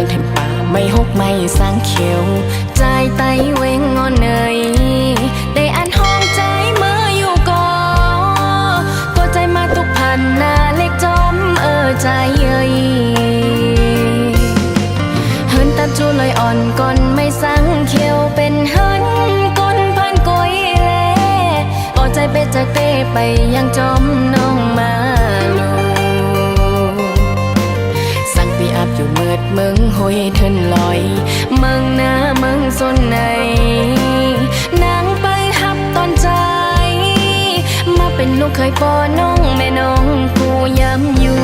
มืองแทนป่าไม่หกไม่สร้างเขียวใจไตเวงงอนเนยได้อ่านห้องใจเมื่ออยู่ก่อก็ใจมาตุกพันนาเล็กจอมเออใจเอ้ยเฮินตัดจูลอยอ่อนก่อนไม่สังเขียวเป็นเฮินก้นพันกอยแลก็ใจเป็ดจากเต้ไปยังจอมน้องมา เมืองหอยเทินลอย เมืองหน้าเมืองสนในนางไปหับตอนใจ มาเป็นลูกเคยปอน้องแม่น้องผู้ย้ำอยู่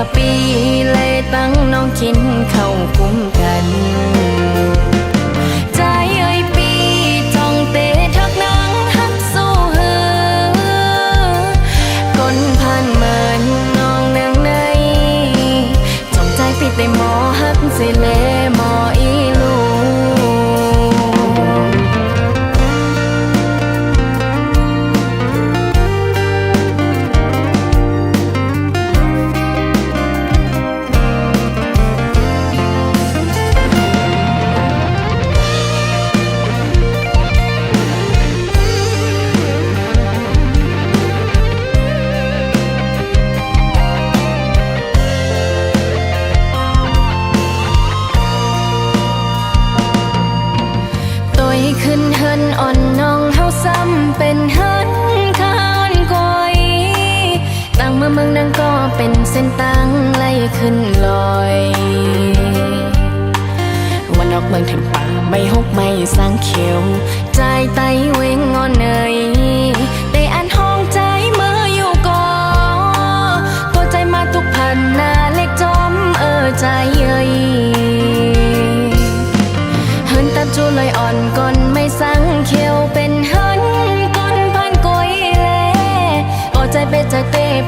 ว่าปีเลยตั้งน้องกินข้าวคุ้มกัน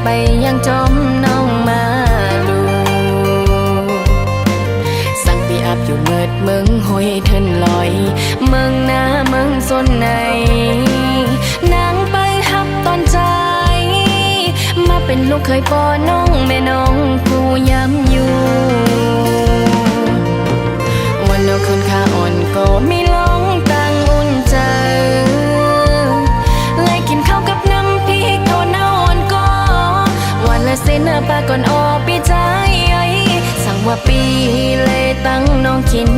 ไปยังจอมน้องมาลูสั่งปีอับอยู่เมิดเมืองหอยเทินลอย เมืองหน้าเมืองสนในนางไปหับตอนใจ มาเป็นลูกเคยปอน้องแม่น้องผู้ย้ำ ปีเลยตั้งน้องกิน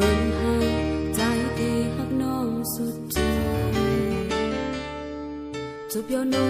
บิ่งหาใจที่ฮักน้องสุดใจจบย้อง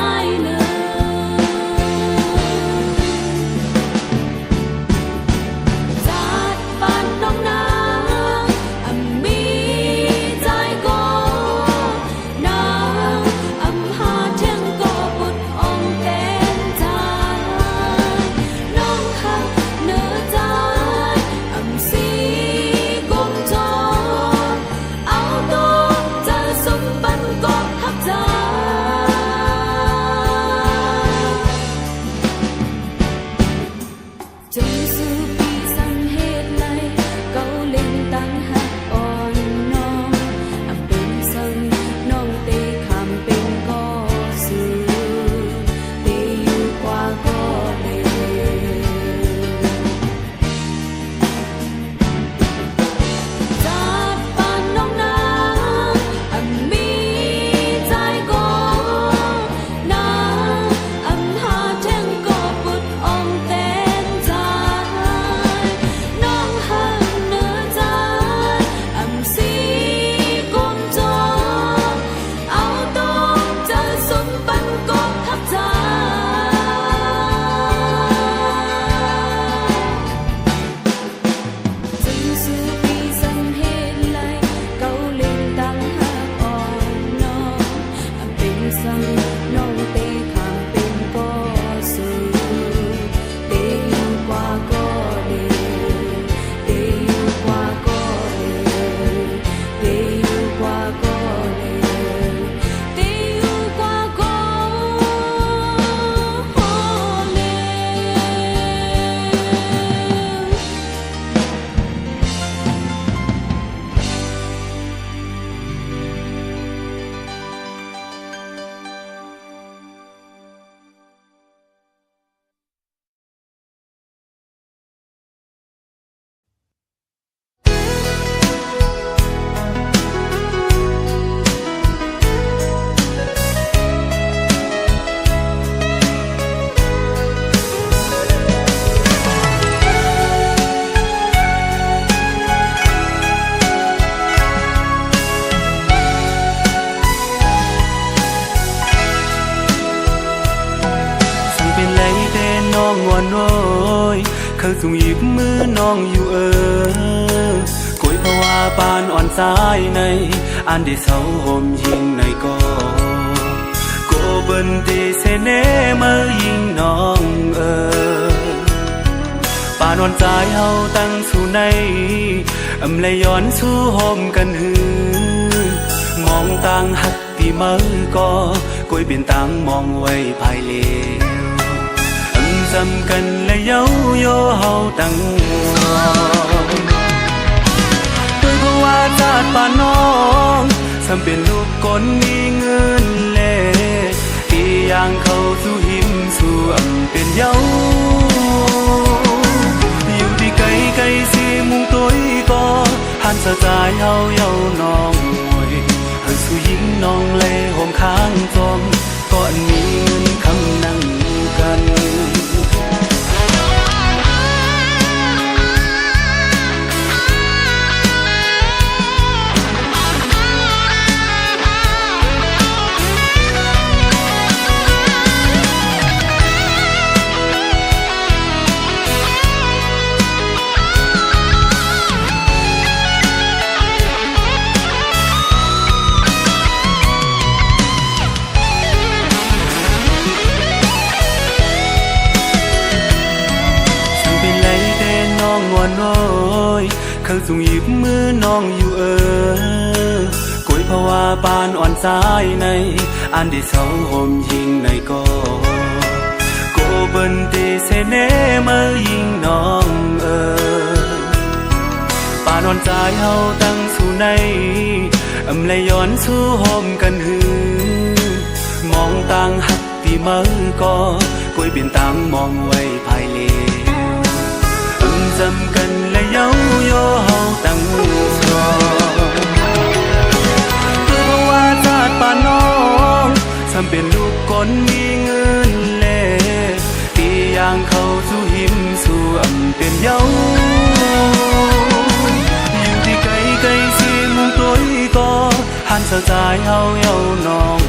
น้องงอนโอยเคยสูงหยิบมือน้องอยู่เออกุยเพราว่าปานอ่อนสายใน อันที่เศร้าห่มยิงในก็โกเบินตีเสเนมายิงน้องเออปานวันใจเฮาตั้งสู่ในอำเลยย้อนสู่โฮมกันหือมองต่างหักตีมือก็กวยเปลี่ยนต่างมองไว้ภายเล วอำจำกันและเย้าโยเฮาตั้งสองโดยเพราะว่าชาติป่านน้องสำเป็นลูกคนมีเงินเล่ที่ย่างเข้าสู่หิมสู่อำเป็นเย้าอยู่ที่ไกลไกลสิมุงตัวอีก็หันสะจายเฮาเยาน้องมวยเฮาสู่ยิงน้องเลห่มข้างจอม น้องงอนน้อยเขาสูงหยิบมือน้องอยู่เออกุยเพราวาปานอ่อนสายใน อันที่เศร้าห่มยิงในก็โกเบินตีเสเนมายิงน้องเออปานอ่อนใจเฮาตั้งสู่ในอำเลยย้อนสู่โฮมกันหือมองต่างหักที่มือก็กวยเปลี่ยนต่างมองไว้ภายเลอำจำกันและเย้าโยเฮาตั้งสองเพื่อเพราะว่าชาติป่านน้องสำเป็นลูกคนมีเงินเล่ที่ย่างเข้าสู่หิมสู่อำเป็นเย้าอยู่ที่ไกลไกลสิมุงตัวอีก็หันสะจายเฮาเยาน้อง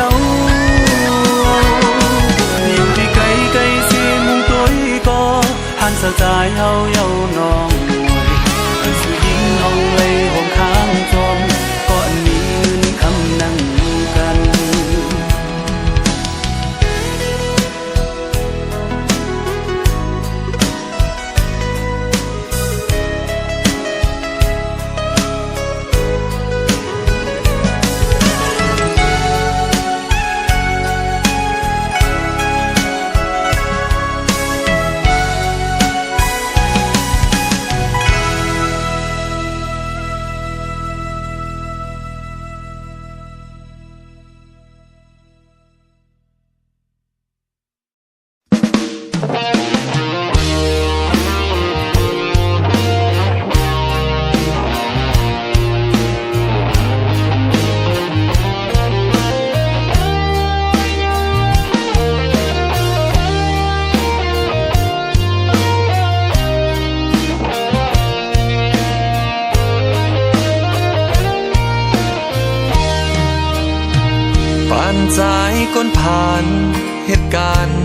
ำเป็นเยาอยู่ที่ไกลไ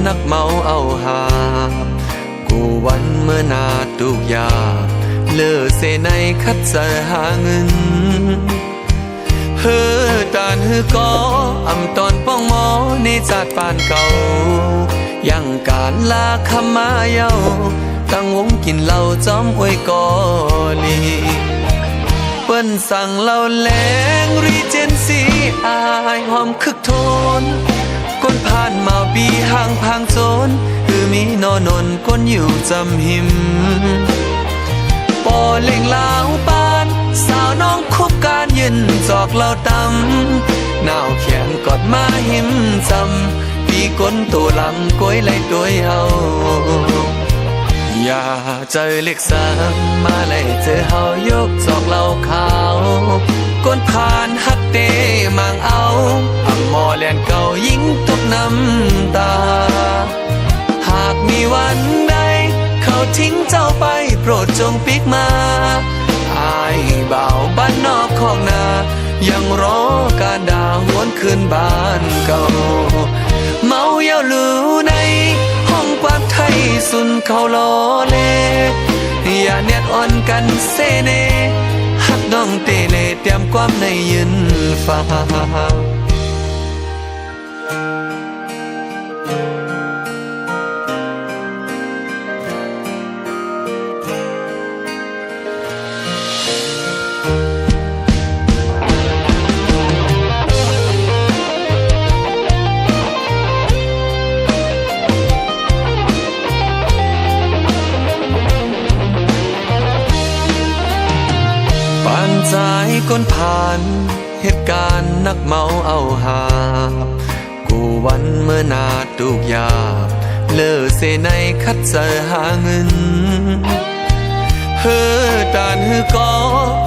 นักเมาเอาหา กูวันเมื่อนาตุกยา เลือเสในคัดจะหาเงินเฮือตานฮือก็อำตอนป้องหมอในจาดปานเก่า ยังการลาคำมาเยาตั้งวงกินเหล้าจอมอวยกอลีเปิ้นสั่งเราแรงรีเจนสีอายหอมคึกโทน ก้นผ่านมาบีห่างพางโจนคือมีนอนนกนอยู่จำหิมปอเล่งลาวปาน สาวน้องคบการยืนจอกเราตำหนาวแขนกอดมาหิมจำปีก้นตัวหลังก้อยไหลตัวเฮาอย่าเจอเล็กสามมาเลยเจอเฮายกจอกเหล่าขา ทิ้งเจ้าไป โปรดจงปิกมาอายบ่าวบ้านนอกของนา ยังรอการดาหวนคืนบ้านเก่า เมาเยาลูใน ห้องความไทยสุนเขาล้อเลอย่าเนียดอ่อนกันเซเนหักน้องเตเลเตรียมความในยืนฟ้า ใจก้นผ่านเหตุการณ์นักเมาเอาหา กูวันเมื่อนาตุกยาบ เลอเสในคัดเสหาเงินเฮือตานฮือกอ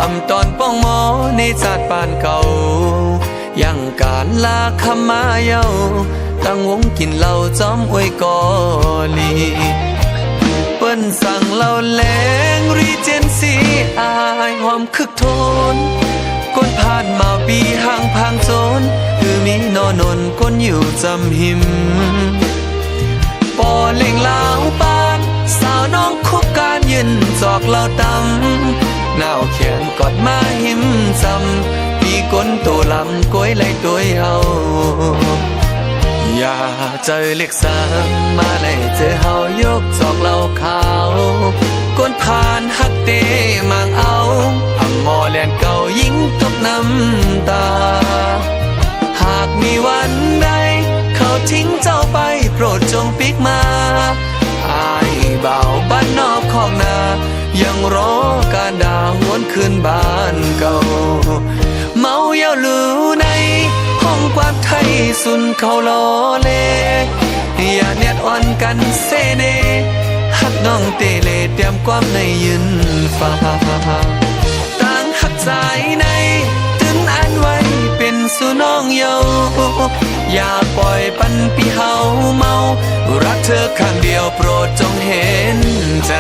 อำตอนป้องหมอในศาสตร์ปานเก่า ยังการลาคมาเยาตั้งวงกินเหล้าจอมอวยกอลี ปิ้นสั่งเราแรงรีเจนซีอายหอมคึกโทนก้นผ่านมาปีห่างพางโซนคือมีนอนนก้นอยู่จำหิม ปอเล่งลาวปานสาวน้องคุกการยืนจอกเราตำหนาวแขนกอดมาหิมจำปีก้นตัวลำก้อยไหลตัวเอา อย่าเจอเล็กสามมาเลยเจอเฮายกจอกเหล่าขาวก้นผ่านฮักเตมังเอาอำมอแลนเก่ายิงตกน้ำตา หากมีวันใด เขาทิ้งเจ้าไปโปรดจงปิกมาอายบ่าบ้านนอกของนา ยังรอการด่าหวนคืนบ้านเก่า เมาเยาลูใน ห้องความไทยสุนเขาลอเลอย่าเนียดอ่อนกันเซเนหักน้องเตเลเตรียมความในยืนฟ้าต่างหักใจในถึงอันไว้เป็นสุน้องเยาอย่าปล่อยปันปีเฮาเมา รักเธอข้างเดียวโปรดจงเห็นใจ